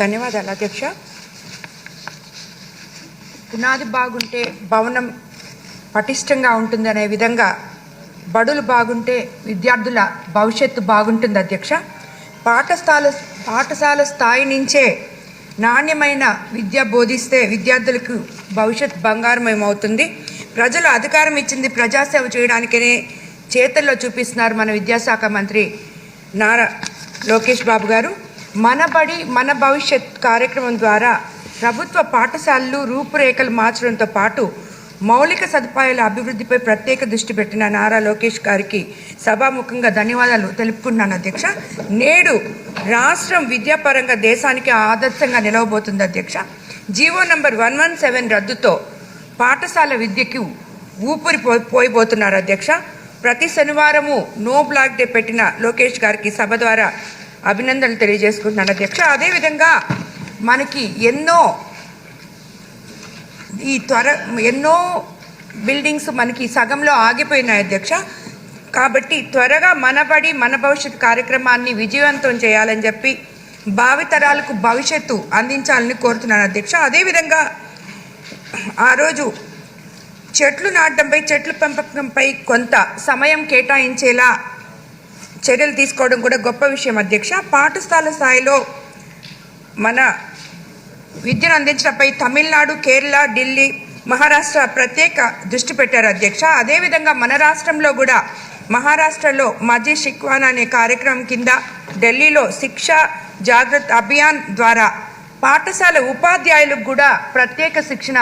ధన్యవాదాలు అధ్యక్ష. పునాది బాగుంటే భవనం పటిష్టంగా ఉంటుందనే విధంగా బడులు బాగుంటే విద్యార్థుల భవిష్యత్తు బాగుంటుంది అధ్యక్ష. పాఠశాల పాఠశాల స్థాయి నుంచే నాణ్యమైన విద్య బోధిస్తే విద్యార్థులకు భవిష్యత్ బంగారమయమవుతుంది. ప్రజలు అధికారం ఇచ్చింది ప్రజాసేవ చేయడానికనే చేతల్లో చూపిస్తున్నారు మన విద్యాశాఖ మంత్రి నారా లోకేష్ బాబు గారు. మనబడి మన భవిష్యత్ కార్యక్రమం ద్వారా ప్రభుత్వ పాఠశాలలు రూపురేఖలు మార్చడంతో పాటు మౌలిక సదుపాయాల అభివృద్ధిపై ప్రత్యేక దృష్టి పెట్టిన నారా లోకేష్ గారికి సభాముఖంగా ధన్యవాదాలు తెలుపుకున్నాను అధ్యక్ష. నేడు రాష్ట్రం విద్యాపరంగా దేశానికి ఆదర్శంగా నిలవబోతుంది అధ్యక్ష. GO number one one seven రద్దుతో పాఠశాల విద్యకు ఊపిరి పో- పోయిపోతున్నారు అధ్యక్ష. ప్రతి శనివారము నో బ్లాక్ డే పెట్టిన లోకేష్ గారికి సభ ద్వారా అభినందనలు తెలియజేసుకుంటున్నాను అధ్యక్ష. అదేవిధంగా మనకి ఎన్నో ఈ త్వర ఎన్నో బిల్డింగ్స్ మనకి సగంలో ఆగిపోయినాయి అధ్యక్ష. కాబట్టి త్వరగా మనబడి మన భవిష్యత్ కార్యక్రమాన్ని విజయవంతం చేయాలని చెప్పి భావితరాలకు భవిష్యత్తు అందించాలని కోరుతున్నాను అధ్యక్ష. అదేవిధంగా ఆ రోజు చెట్లు నాటడంపై చెట్లు పెంపకంపై కొంత సమయం కేటాయించేలా చర్యలు తీసుకోవడం కూడా గొప్ప విషయం అధ్యక్ష. పాఠశాల స్థాయిలో మన విద్యను అందించడంపై తమిళనాడు కేరళ ఢిల్లీ మహారాష్ట్ర ప్రత్యేక దృష్టి పెట్టారు అధ్యక్ష. అదేవిధంగా మన రాష్ట్రంలో కూడా మహారాష్ట్రలో మజీ శిక్వాన్ అనే కార్యక్రమం కింద ఢిల్లీలో శిక్ష జాగ్రత్త అభియాన్ ద్వారా పాఠశాల ఉపాధ్యాయులకు కూడా ప్రత్యేక శిక్షణ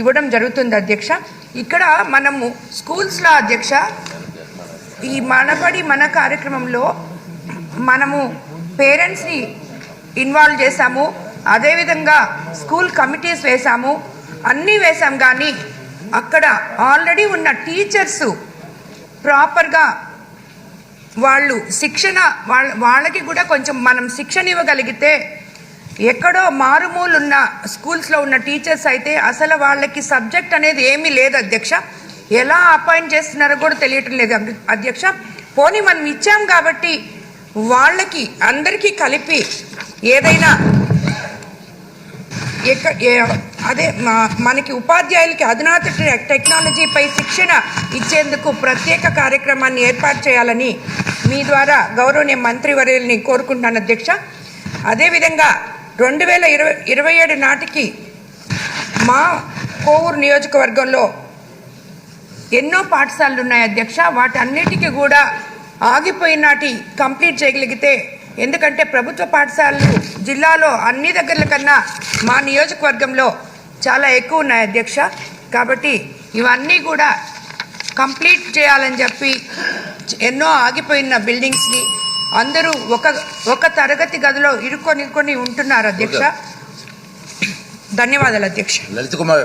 ఇవ్వడం జరుగుతుంది అధ్యక్ష. ఇక్కడ మనము స్కూల్స్లో అధ్యక్ష ఈ మనబడి మన కార్యక్రమంలో మనము పేరెంట్స్ని ఇన్వాల్వ్ చేశాము. అదేవిధంగా స్కూల్ కమిటీస్ వేశాము. అన్నీ వేశాం కానీ అక్కడ ఆల్రెడీ ఉన్న టీచర్స్ ప్రాపర్గా వాళ్ళు శిక్షణ వాళ్ళ వాళ్ళకి కూడా కొంచెం మనం శిక్షణ ఇవ్వగలిగితే ఎక్కడో మారుమూలున్న స్కూల్స్లో ఉన్న టీచర్స్ అయితే అసలు వాళ్ళకి సబ్జెక్ట్ అనేది ఏమీ లేదు అధ్యక్ష. ఎలా అపాయింట్ చేస్తున్నారో కూడా తెలియటం లేదు. అధ్యక్ష పోనీ మనం ఇచ్చాం కాబట్టి వాళ్ళకి అందరికీ కలిపి ఏదైనా అదే మా- మనకి ఉపాధ్యాయులకి అధునాత టెక్నాలజీపై శిక్షణ ఇచ్చేందుకు ప్రత్యేక కార్యక్రమాన్ని ఏర్పాటు చేయాలని మీ ద్వారా గౌరవనీయ మంత్రివర్యుల్ని కోరుకుంటున్నాను అధ్యక్ష. అదేవిధంగా రెండు వేల ఇరవై ఇరవై ఏడు నాటికి మా కోవూరు నియోజకవర్గంలో ఎన్నో పాఠశాలలు ఉన్నాయి అధ్యక్ష. వాటన్నిటికీ కూడా ఆగిపోయినాటి కంప్లీట్ చేయగలిగితే ఎందుకంటే ప్రభుత్వ పాఠశాలలు జిల్లాలో అన్ని దగ్గరల కన్నా మా నియోజకవర్గంలో చాలా ఎక్కువ ఉన్నాయి అధ్యక్ష. కాబట్టి ఇవన్నీ కూడా కంప్లీట్ చేయాలని చెప్పి ఎన్నో ఆగిపోయిన బిల్డింగ్స్ని అందరూ ఒక ఒక తరగతి గదిలో ఇరుక్కొని ఇరుక్కొని ఉంటున్నారు అధ్యక్ష. ధన్యవాదాలు అధ్యక్ష. లలిత్ కుమార్